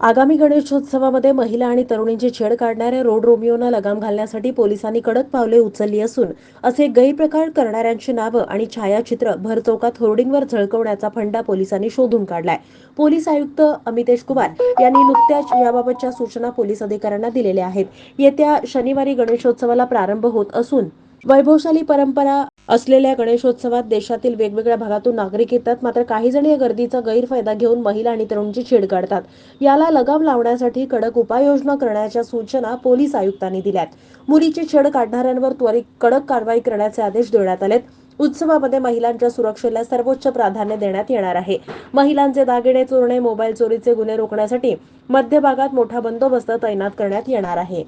आगामी गणेशोत्सवामध्ये महिला आणि तरुणींची छेड काढणाऱ्या रोड रोमिओना लगाम घालण्यासाठी पोलिसांनी कडक पावले उचलली असून असे गैरप्रकार करणाऱ्यांची नावं आणि छायाचित्र भरचौकात होर्डिंगवर झळकवण्याचा फंडा पोलिसांनी शोधून काढलाय. पोलीस आयुक्त अमितेश कुमार यांनी नुकत्याच याबाबतच्या सूचना पोलीस अधिकाऱ्यांना दिलेल्या आहेत. येत्या शनिवारी गणेशोत्सवाला प्रारंभ होत असून वैभवशाली परंपरा असलेल्या गणेशोत्सवात देशातील वेगवेगळ्या भागातून नागरिक येतात. मात्र काही जण या गर्दीचा गैरफायदा घेऊन महिला आणि तरुणची छेड काढतात. याला लगाम लावण्यासाठी कडक उपाययोजना करण्याच्या सूचना पोलीस आयुक्तांनी दिल्यात. मुलीची छेड काढणाऱ्यांवर त्वरित कडक कारवाई करण्याचे आदेश देण्यात आलेत. उत्सवामध्ये महिलांच्या सुरक्षेला सर्वोच्च प्राधान्य देण्यात येणार आहे. महिलांचे दागिने चोरणे मोबाईल चोरीचे गुन्हे रोखण्यासाठी मध्यभागात मोठा बंदोबस्त तैनात करण्यात येणार आहे.